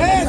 ¡Es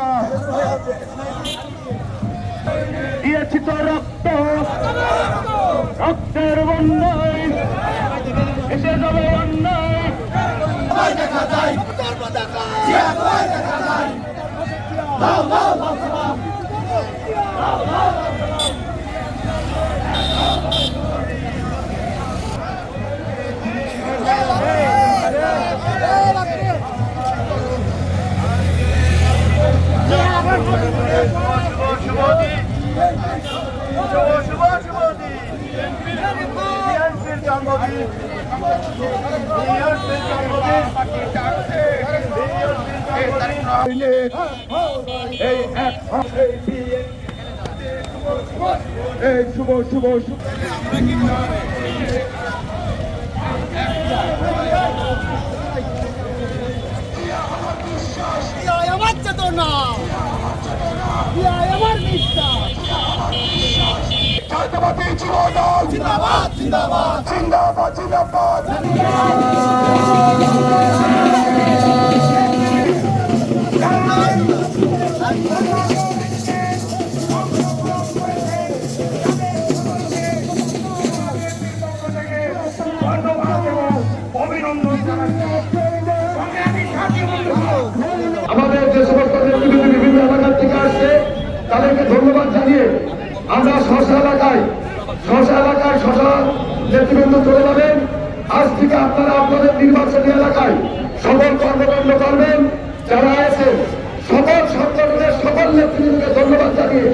দিয়েছি তো রক্ত। রক্তের বন্যায় এসে যাবে অন্যায় এই শুভ শুভ শুভ আমার চেতনা আমার বিশ্বাস জাতীয়বাদী যুবদল জিন্দাবাদ জিন্দাবাদ। জিন্দাবাদ জিন্দাবাদ। আমাদের যে সমস্ত নেতৃবৃন্দ বিভিন্ন এলাকার থেকে আসছে তাদেরকে ধন্যবাদ জানিয়ে আমরা শশা এলাকায় শশা এলাকায় শশা নেতৃবৃন্দ চলে যাবেন। আজ থেকে আপনারা আপনাদের নির্বাচনী এলাকায় সকল কর্মকাণ্ড করবেন। যারা আছে সকল সংগঠনের সকল নেতৃবৃন্দকে ধন্যবাদ জানিয়ে